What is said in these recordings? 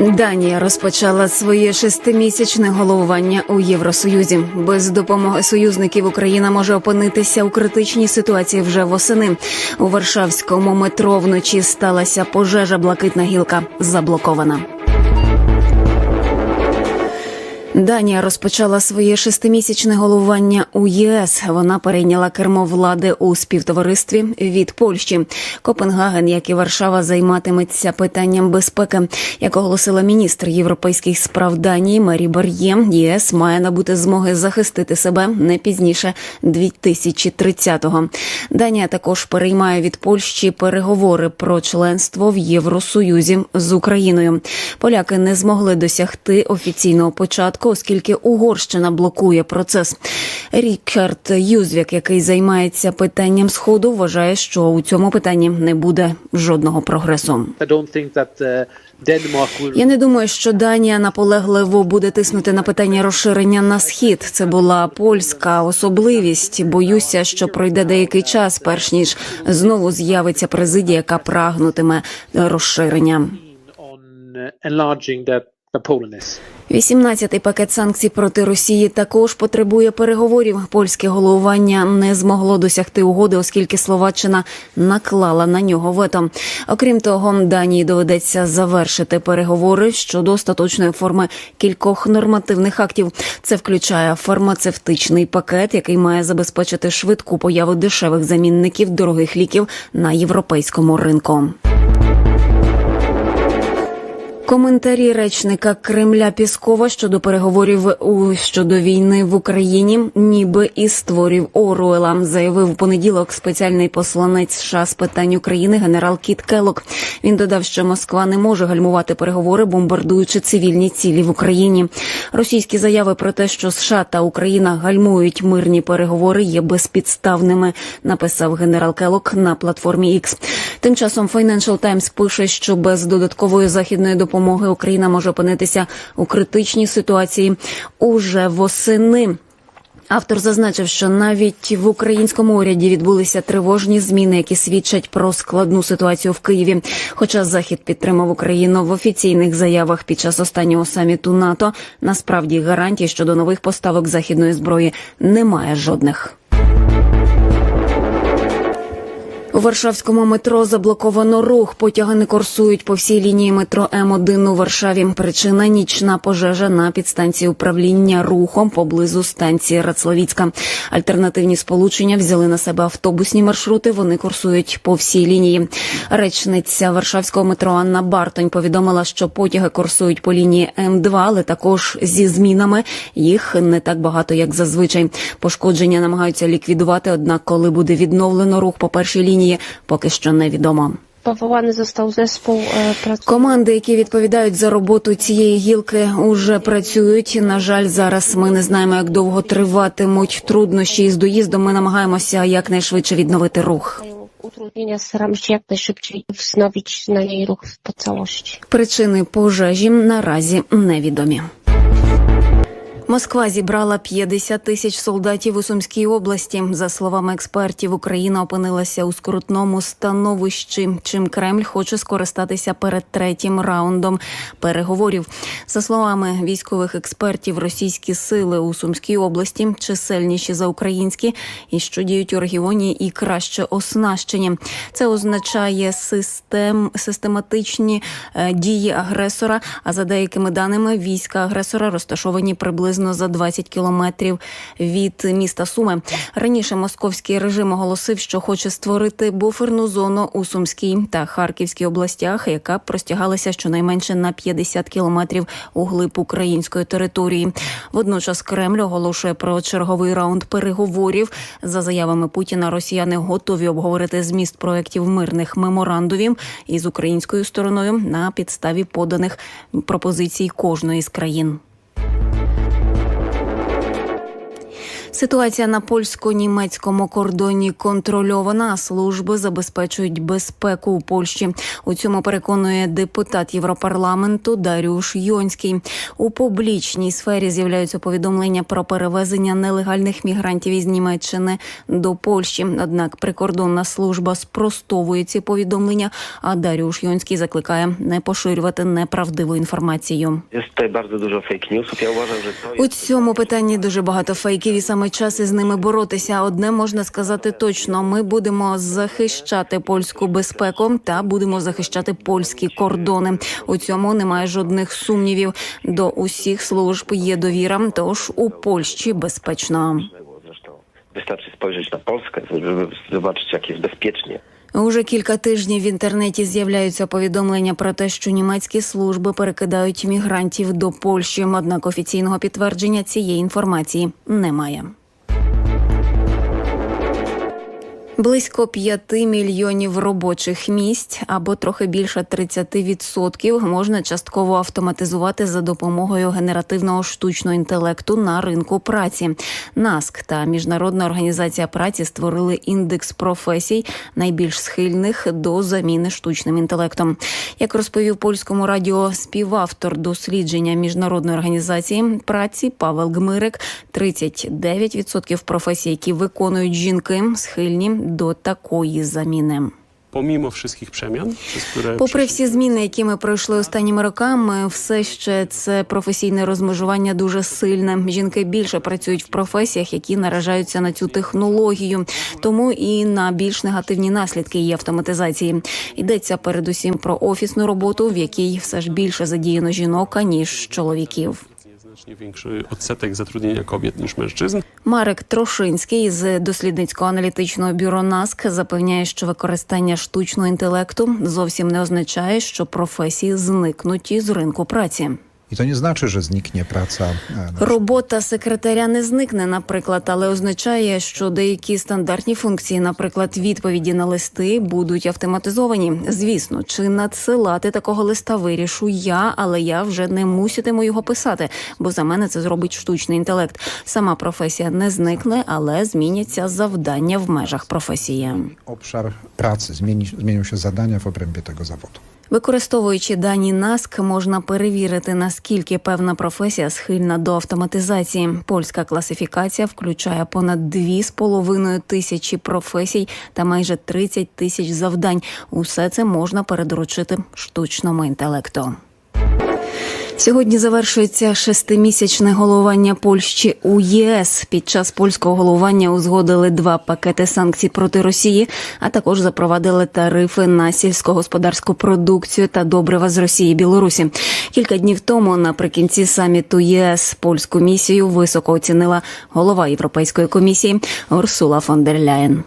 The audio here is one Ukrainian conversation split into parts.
Данія розпочала своє шестимісячне головування у Євросоюзі. Без допомоги союзників Україна може опинитися у критичній ситуації вже восени. У Варшавському метро вночі сталася пожежа. Блакитна гілка заблокована. Данія розпочала своє шестимісячне головування у ЄС. Вона перейняла кермо влади у співтоваристві від Польщі. Копенгаген, як і Варшава, займатиметься питанням безпеки. Як оголосила міністр європейських справ Данії Мері Бар'є, ЄС має набути змоги захистити себе не пізніше 2030-го. Данія також переймає від Польщі переговори про членство в Євросоюзі з Україною. Поляки не змогли досягти офіційного початку оскільки Угорщина блокує процес. Рікард Юзвік, який займається питанням сходу, вважає, що у цьому питанні не буде жодного прогресу. Uh, Я не думаю, що Данія наполегливо буде тиснути на питання розширення на схід. Це була польська особливість. Боюся, що пройде деякий час, перш ніж знову з'явиться президія, яка прагнутиме розширення. On uh, enlarging that the Polandness. 18-й пакет санкцій проти Росії також потребує переговорів. Польське головування не змогло досягти угоди, оскільки Словаччина наклала на нього вето. Окрім того, Данії доведеться завершити переговори щодо остаточної форми кількох нормативних актів. Це включає фармацевтичний пакет, який має забезпечити швидку появу дешевих замінників дорогих ліків на європейському ринку. Коментарі речника Кремля Піскова щодо переговорів у щодо війни в Україні, ніби із створів Оруела, заявив у понеділок спеціальний посланець США з питань України генерал Кіт Келок. Він додав, що Москва не може гальмувати переговори, бомбардуючи цивільні цілі в Україні. Російські заяви про те, що США та Україна гальмують мирні переговори, є безпідставними. Написав генерал Келок на платформі X. Тим часом Financial Times пише, що без додаткової західної допомоги Україна може опинитися у критичній ситуації уже восени. Автор зазначив, що навіть в українському уряді відбулися тривожні зміни, які свідчать про складну ситуацію в Києві. Хоча Захід підтримав Україну в офіційних заявах під час останнього саміту НАТО, насправді гарантій щодо нових поставок західної зброї немає жодних. У Варшавському метро заблоковано рух. Потяги не курсують по всій лінії метро М1 у Варшаві. Причина нічна пожежа на підстанції управління рухом поблизу станції Рацлавіцька. Альтернативні сполучення взяли на себе автобусні маршрути. Вони курсують по всій лінії. Речниця Варшавського метро Анна Бартонь повідомила, що потяги курсують по лінії М2, але також зі змінами. Їх не так багато, як зазвичай. Пошкодження намагаються ліквідувати. Однак, коли буде відновлено рух по першій лінії, поки що невідомо. Powołany został zespół. Команди, які відповідають за роботу цієї гілки, уже працюють. На жаль, зараз ми не знаємо, як довго триватимуть труднощі із доїздом. Ми намагаємося якнайшвидше відновити рух. utrudnienia. Staramy się jak najszybciej wznowić na niej ruch po. Причини пожежі наразі невідомі. Москва зібрала 50 тисяч солдатів у Сумській області. За словами експертів, Україна опинилася у скрутному становищі. Чим Кремль хоче скористатися перед третім раундом переговорів. За словами військових експертів, російські сили у Сумській області чисельніші за українські і що діють у регіоні і краще оснащені. Це означає систем систематичні е, дії агресора. А за деякими даними, війська агресора розташовані приблизно за 20 кілометрів від міста Суми. Раніше московський режим оголосив, що хоче створити буферну зону у Сумській та Харківській областях, яка простягалася щонайменше на 50 кілометрів у глиб української території. Водночас Кремль оголошує про черговий раунд переговорів. За заявами Путіна, росіяни готові обговорити зміст проєктів мирних меморандумів із українською стороною на підставі поданих пропозицій кожної з країн. Ситуація на польсько-німецькому кордоні контрольована. Служби забезпечують безпеку у Польщі. У цьому переконує депутат Європарламенту Дарюш Йонський. У публічній сфері з'являються повідомлення про перевезення нелегальних мігрантів із Німеччини до Польщі. Однак прикордонна служба спростовує ці повідомлення. А Дарюш Йонський закликає не поширювати неправдиву інформацію. У цьому питанні дуже багато фейків, і саме час із ними боротися. Одне можна сказати точно: ми будемо захищати польську безпеку та будемо захищати польські кордони. У цьому немає жодних сумнівів. До усіх служб є довіра. Тож у Польщі безпечно. Wystarczy spojrzeć na Polskę, żeby zobaczyć, jak jest bezpiecznie. Уже кілька тижнів в інтернеті з'являються повідомлення про те, що німецькі служби перекидають мігрантів до Польщі. Однак офіційного підтвердження цієї інформації немає. Близько 5 мільйонів робочих місць або трохи більше 30% можна частково автоматизувати за допомогою генеративного штучного інтелекту на ринку праці. НАСК та Міжнародна організація праці створили індекс професій найбільш схильних до заміни штучним інтелектом. Як розповів польському радіо співавтор дослідження міжнародної організації праці Павел Гмирик, 39% професій, які виконують жінки, схильні до такої заміни. pomimo wszystkich przemian, Попри всі зміни, які ми пройшли останніми роками, все ще це професійне розмежування дуже сильне. Жінки більше працюють в професіях, які наражаються на цю технологію, тому і на більш негативні наслідки її автоматизації. Йдеться передусім про офісну роботу, в якій все ж більше задіяно жінок аніж чоловіків. Znacznie większy odsetek zatrudnienia kobiet niż mężczyzn. Марек Трошинський з дослідницького аналітичного бюро НАСК запевняє, що використання штучного інтелекту зовсім не означає, що професії зникнуті з ринку праці. I to nie znaczy, że zniknie praca. e, na przykład Робота секретаря не зникне, наприклад, але означає, що деякі стандартні функції, наприклад, відповіді на листи, будуть автоматизовані. Звісно, чи надсилати такого листа вирішу я, але я вже не муситиму його писати, бо за мене це зробить штучний інтелект. Сама професія не зникне, але зміняться завдання в межах професії. Zmieni, zmienią się zadania w obrębie tego zawodu. Використовуючи дані НАСК, можна перевірити наскільки певна професія схильна до автоматизації. Польська класифікація включає понад 2,5 тисячі професій та майже 30 тисяч завдань. Усе це можна передоручити штучному інтелекту. Сьогодні завершується шестимісячне головування Польщі у ЄС. Під час польського головування узгодили два пакети санкцій проти Росії, а також запровадили тарифи на сільськогосподарську продукцію та добрива з Росії і Білорусі. Кілька днів тому, наприкінці саміту ЄС, польську місію високо оцінила голова Європейської комісії Урсула фон дер Ляєн.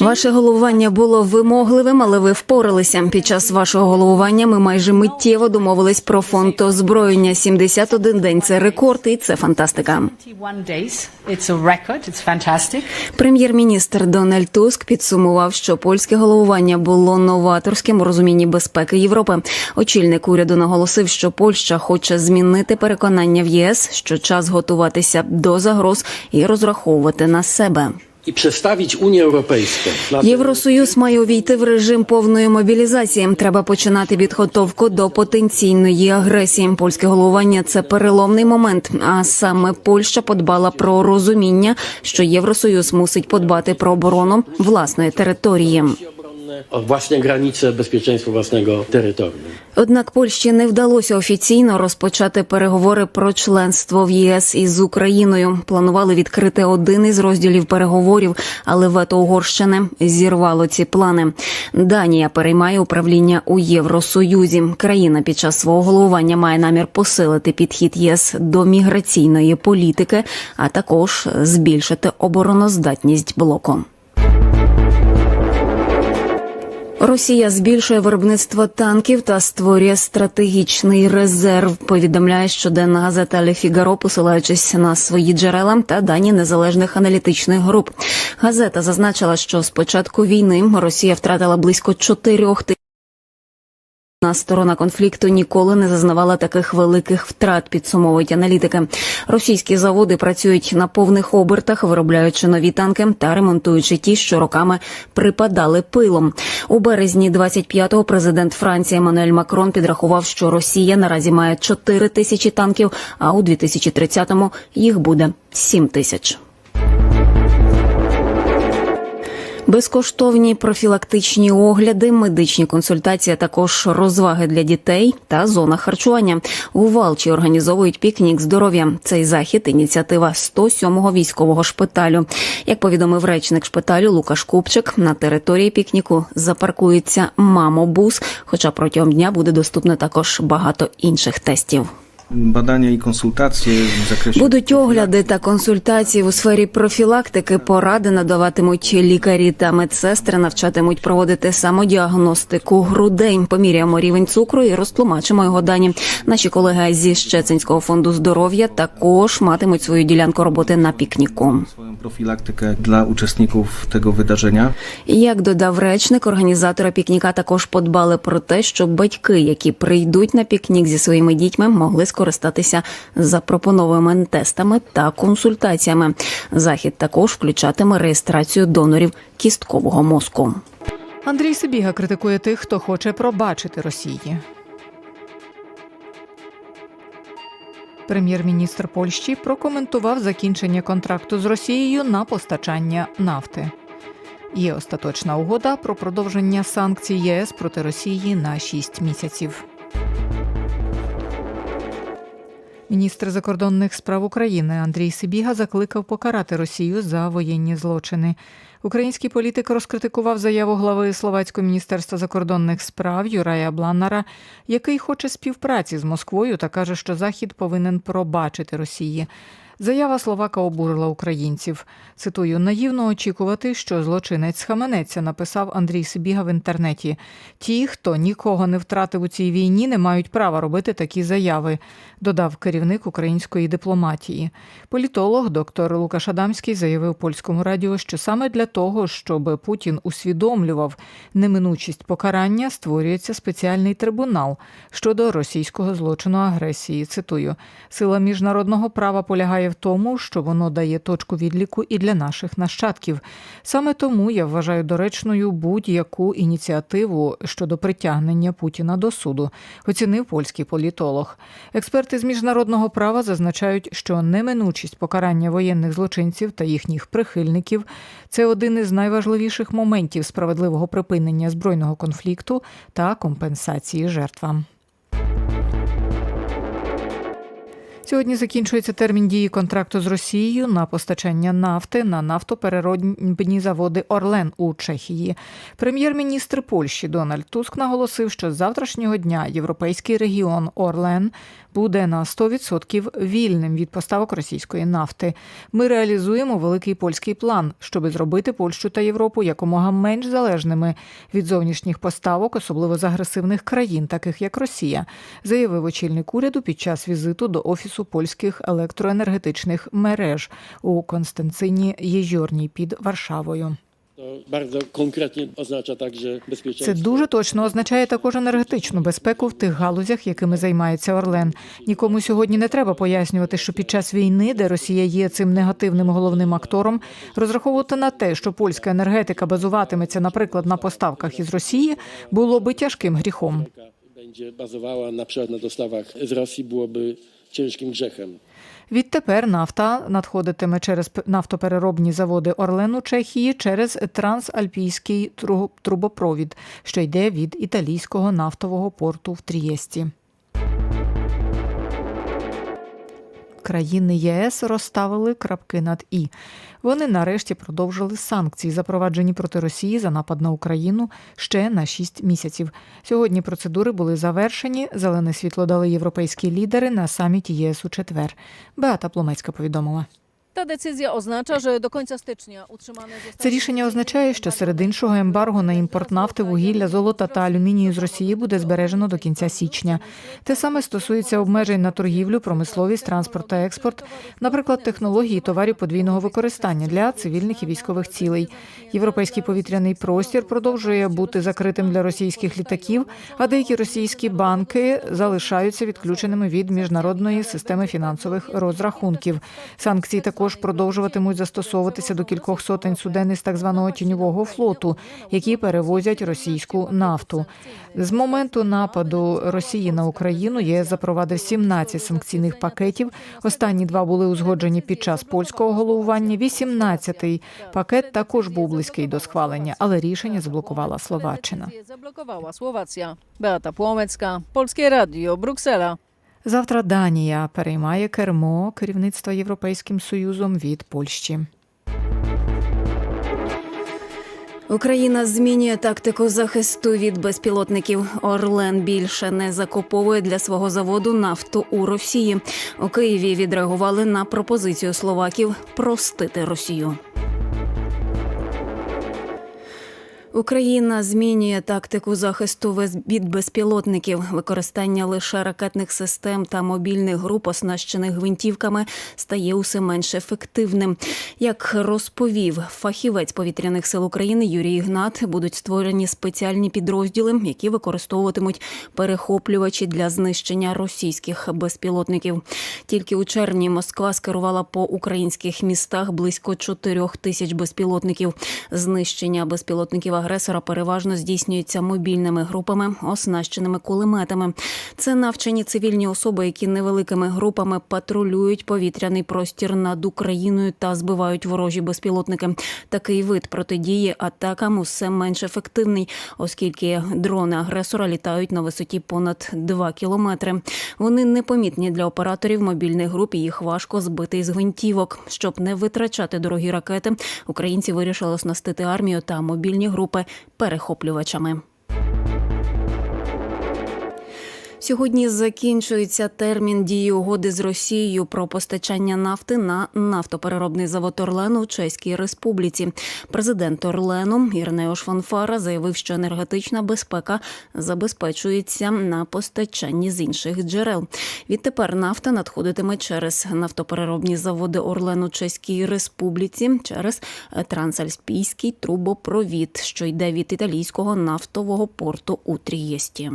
Ваше головування було вимогливим, але ви впоралися. Під час вашого головування ми майже миттєво домовились про фонд озброєння. 71 день це рекорд, і це фантастика. 21 days. It's a record. It's fantastic. Прем'єр-міністр Дональд Туск підсумував, що польське головування було новаторським у розумінні безпеки Європи. Очільник уряду наголосив, що Польща хоче змінити переконання в ЄС, що час готуватися до загроз і розраховувати на себе. I przestawić Unię Europejską Євросоюз має увійти в режим повної мобілізації. Треба починати підготовку до потенційної агресії. Польське головування це переломний момент. А саме Польща подбала про розуміння, що Євросоюз мусить подбати про оборону власної території. Własne granice, bezpieczeństwo własnego terytorium. Однак Польщі не вдалося офіційно розпочати переговори про членство в ЄС із Україною. Планували відкрити один із розділів переговорів, але вето Угорщини зірвало ці плани. Данія переймає управління у Євросоюзі. Країна під час свого головування має намір посилити підхід ЄС до міграційної політики, а також збільшити обороноздатність блоку. Росія збільшує виробництво танків та створює стратегічний резерв. Повідомляє щоденна газета «Ле Фігаро», посилаючись на свої джерела та дані незалежних аналітичних груп. Газета зазначила, що з початку війни Росія втратила близько чотирьох На сторона конфлікту ніколи не зазнавала таких великих втрат, підсумовують аналітики. Російські заводи працюють на повних обертах, виробляючи нові танки та ремонтуючи ті, що роками припадали пилом. У березні 25-го президент Франції Еммануель Макрон підрахував, що Росія наразі має 4 тисячі танків, а у 2030-му їх буде 7 тисяч. Безкоштовні профілактичні огляди, медичні консультації, а також розваги для дітей та зона харчування. У Валчі організовують пікнік здоров'я. Цей захід ініціатива 107-го військового шпиталю. Як повідомив речник шпиталю Лукаш Купчик, на території пікніку запаркується мамобус, хоча протягом дня буде доступно також багато інших тестів. Badania i konsultacje w zakresie Будуть огляди та консультації у сфері профілактики. Поради надаватимуть лікарі та медсестри, навчатимуть проводити самодіагностику грудей. Поміряємо рівень цукру і розтлумачимо його дані. Наші колеги зі Щецинського фонду здоров'я також матимуть свою ділянку роботи на пікніку. profilaktykę dla uczestników tego wydarzenia. Як додав речник, організатора пікніка також подбали про те, щоб батьки, які прийдуть на пікнік зі своїми дітьми, могли скористатися запропонованими тестами та консультаціями. Захід також включатиме реєстрацію донорів кісткового мозку. Андрій Сибіга критикує тих, хто хоче пробачити Росії. Прем'єр-міністр Польщі прокоментував закінчення контракту з Росією на постачання нафти. Є остаточна угода про продовження санкцій ЄС проти Росії на 6 місяців. Міністр закордонних справ України Андрій Сибіга закликав покарати Росію за воєнні злочини. Український політик розкритикував заяву глави Словацького міністерства закордонних справ Юрая Бланнара, який хоче співпраці з Москвою та каже, що Захід повинен пробачити Росії. Заява Словака обурила українців. Цитую, наївно очікувати, що злочинець схаменеться, написав Андрій Сибіга в інтернеті. Ті, хто нікого не втратив у цій війні, не мають права робити такі заяви, додав керівник української дипломатії. Політолог доктор Лукаш Адамський заявив польському радіо, що саме для того, щоб Путін усвідомлював неминучість покарання, створюється спеціальний трибунал щодо російського злочину агресії. Цитую, сила міжнародного права полягає в тому, що воно дає точку відліку і для наших нащадків. Саме тому я вважаю доречною будь-яку ініціативу щодо притягнення Путіна до суду, оцінив польський політолог. Експерти з міжнародного права зазначають, що неминучість покарання воєнних злочинців та їхніх прихильників це один із найважливіших моментів справедливого припинення збройного конфлікту та компенсації жертвам. Сьогодні закінчується термін дії контракту з Росією на постачання нафти на нафтопереробні заводи Орлен у Чехії. Прем'єр-міністр Польщі Дональд Туск наголосив, що з завтрашнього дня європейський регіон Орлен буде на 100% вільним від поставок російської нафти. Ми реалізуємо великий польський план, щоб зробити Польщу та Європу якомога менш залежними від зовнішніх поставок, особливо з агресивних країн, таких як Росія, заявив очільник уряду під час візиту до офісу польських електроенергетичних мереж у Констанцині Єжорній під Варшавою. Це дуже точно означає також енергетичну безпеку в тих галузях, якими займається Орлен. Нікому сьогодні не треба пояснювати, що під час війни, де Росія є цим негативним головним актором, розраховувати на те, що польська енергетика базуватиметься, наприклад, на поставках із Росії, було би тяжким гріхом. Bazowała na przykład na dostawach z Rosji, byłoby ciężkim grzechem. Відтепер нафта надходитиме через нафтопереробні заводи Орлену Чехії через трансальпійський тру- трубопровід, що йде від італійського нафтового порту в Трієсті. Країни ЄС розставили крапки над і. Вони нарешті продовжили санкції, запроваджені проти Росії за напад на Україну ще на 6 місяців. Сьогодні процедури були завершені. Зелене світло дали європейські лідери на саміті ЄС у четвер. Беата Пломецька повідомила. Ta decyzja oznacza, że do końca stycznia utrzymane. Це рішення означає, що серед іншого ембарго на імпорт нафти, вугілля, золота та алюмінію з Росії буде збережено до кінця січня. Те саме стосується обмежень на торгівлю, промисловість, транспорт та експорт, наприклад, технології товарів подвійного використання для цивільних і військових цілей. Європейський повітряний простір продовжує бути закритим для російських літаків, а деякі російські банки залишаються відключеними від міжнародної системи фінансових розрахунків. Санкції також продовжуватимуть застосовуватися до кількох сотень суден із так званого тіньового флоту, які перевозять російську нафту. З моменту нападу Росії на Україну ЄС запровадив 17 санкційних пакетів. Останні два були узгоджені під час польського головування. 18-й пакет також був близький до схвалення, але рішення заблокувала Словаччина. Zablokowała Słowacja. Beata Płomecka, Polskie Radio, Bruksela. Завтра Данія переймає кермо керівництва Європейським Союзом від Польщі. Україна змінює тактику захисту від безпілотників. Орлен більше не закуповує для свого заводу нафту у Росії. У Києві відреагували на пропозицію словаків простити Росію. Україна змінює тактику захисту від безпілотників. Використання лише ракетних систем та мобільних груп, оснащених гвинтівками, стає усе менш ефективним. Як розповів фахівець повітряних сил України Юрій Ігнат, будуть створені спеціальні підрозділи, які використовуватимуть перехоплювачі для знищення російських безпілотників. Тільки у червні Москва скерувала по українських містах близько 4 тисяч безпілотників. Знищення безпілотників агресора переважно здійснюється мобільними групами, оснащеними кулеметами. Це навчені цивільні особи, які невеликими групами патрулюють повітряний простір над Україною та збивають ворожі безпілотники. Такий вид протидії атакам усе менш ефективний, оскільки дрони агресора літають на висоті понад 2 кілометри. Вони непомітні для операторів мобільних груп. і Їх важко збити із гвинтівок. Щоб не витрачати дорогі ракети, українці вирішили оснастити армію та мобільні групи перехоплювачами. Сьогодні закінчується термін дії угоди з Росією про постачання нафти на нафтопереробний завод Орлену у Чеській Республіці. Президент Орлену Ірнеош Фанфара заявив, що енергетична безпека забезпечується на постачанні з інших джерел. Відтепер нафта надходитиме через нафтопереробні заводи Орлену у Чеській Республіці через трансальпійський трубопровід, що йде від італійського нафтового порту у Трієсті.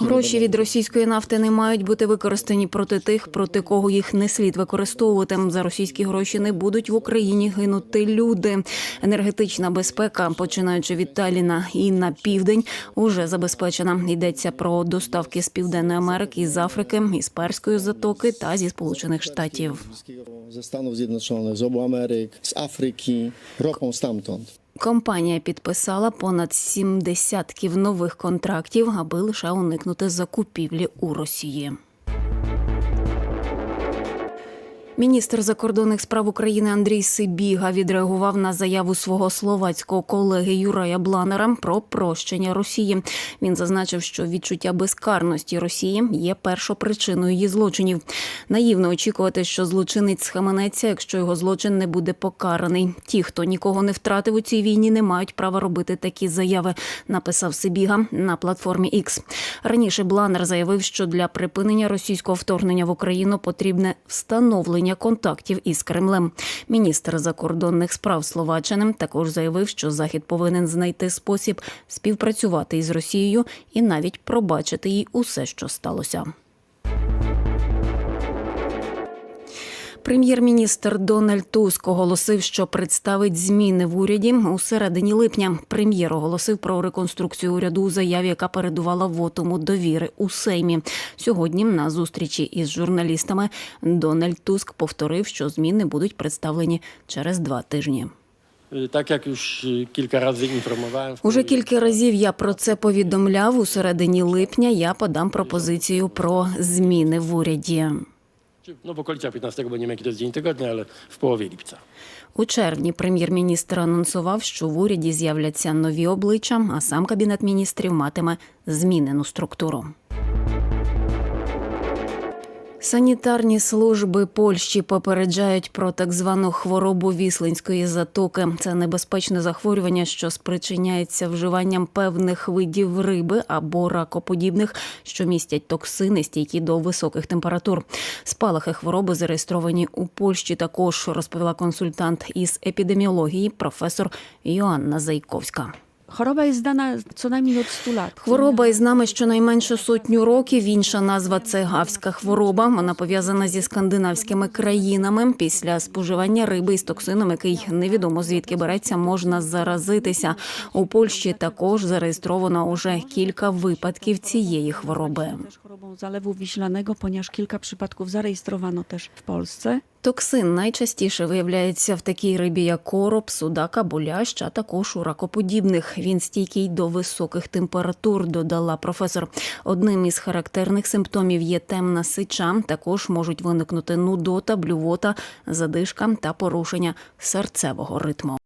Гроші від російської нафти не мають бути використані проти тих, проти кого їх не слід використовувати. За російські гроші не будуть в Україні гинути люди. Енергетична безпека, починаючи від Таліна і на південь, уже забезпечена. Йдеться про доставки з південної Америки, з Африки, із Перської затоки та зі Сполучених Штатів. Stanów Zjednoczonych, z obu Ameryk, z Afryki, ropą stamtąd. Компанія підписала понад сім десятків нових контрактів, аби лише уникнути закупівлі у Росії. Міністр закордонних справ України Андрій Сибіга відреагував на заяву свого словацького колеги Юрая Бланера про прощення Росії. Він зазначив, що відчуття безкарності Росії є першопричиною її злочинів. Наївно очікувати, що злочинець схаменеться, якщо його злочин не буде покараний. Ті, хто нікого не втратив у цій війні, не мають права робити такі заяви. Написав Сибіга на платформі X. Раніше Бланер заявив, що для припинення російського вторгнення в Україну потрібне встановлення контактів із Кремлем. Міністр закордонних справ Словаччини також заявив, що Захід повинен знайти спосіб співпрацювати із Росією і навіть пробачити їй усе, що сталося. Прем'єр-міністр Дональд Туск оголосив, що представить зміни в уряді у середині липня. Прем'єр оголосив про реконструкцію уряду у заяві, яка передувала вотуму довіри у Сеймі. Сьогодні на зустрічі із журналістами Дональд Туск повторив, що зміни будуть представлені через два тижні. Już y, kilka razy informowałem, w Уже кілька разів я про це повідомляв. У середині липня я подам пропозицію про зміни в уряді. No w okolicach 15, bo nie wiem jaki to jest dzień tygodnia, ale. У червні прем'єр-міністр анонсував, що в уряді з'являться нові обличчя, а сам кабінет міністрів матиме змінену структуру. Санітарні служби Польщі попереджають про так звану хворобу віслинської затоки. Це небезпечне захворювання, що спричиняється вживанням певних видів риби або ракоподібних, що містять токсини, стійкі до високих температур. Спалахи хвороби зареєстровані у Польщі. Також розповіла консультант із епідеміології професор Йоанна Зайковська. Choroba jest znana co najmniej od 100 lat. Хвороба із нами щонайменше сотню років. Інша назва це гавська хвороба. Вона пов'язана зі скандинавськими країнами. Після споживання риби із токсином, який невідомо звідки береться, можна заразитися. У Польщі також зареєстровано уже кілька випадків цієї хвороби. Chorobą zalewu wiślanego, ponieważ kilka przypadków zarejestrowano też w Polsce. Токсин найчастіше виявляється в такій рибі, як короб, судак або лящ, а також у ракоподібних. Він стійкий до високих температур, додала професор. Одним із характерних симптомів є темна сича. Також можуть виникнути нудота, блювота, задишка та порушення серцевого ритму.